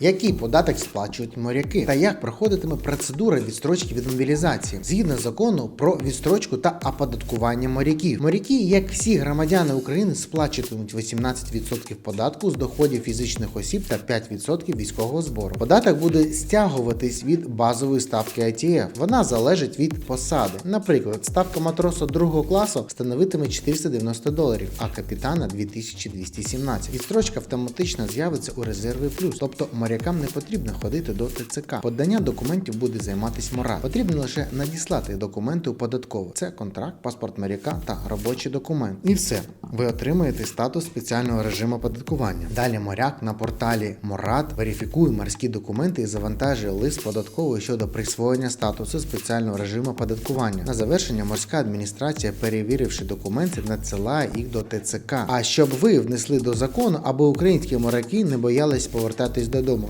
Який податок сплачують моряки та як проходитиме процедура відстрочки від мобілізації згідно закону про відстрочку та оподаткування моряків? Моряки, як всі громадяни України, сплачуватимуть 18% податку з доходів фізичних осіб та 5% військового збору. Податок буде стягуватись від базової ставки ITF. Вона залежить від посади. Наприклад, ставка матроса другого класу становитиме 490 доларів, а капітана 2217. Відстрочка автоматично з'явиться у резерві плюс, тобто морякам не потрібно ходити до ТЦК. Подання документів буде займатись мораль. Потрібно лише надіслати документи у податкову. Це контракт, паспорт моряка та робочий документ. І все. Ви отримаєте статус спеціального режиму оподаткування. Далі моряк на порталі Морад верифікує морські документи і завантажує лист податкової щодо присвоєння статусу спеціального режиму оподаткування. На завершення морська адміністрація, перевіривши документи, надсилає їх до ТЦК. А щоб ви внесли до закону, аби українські моряки не боялись повертатись додому.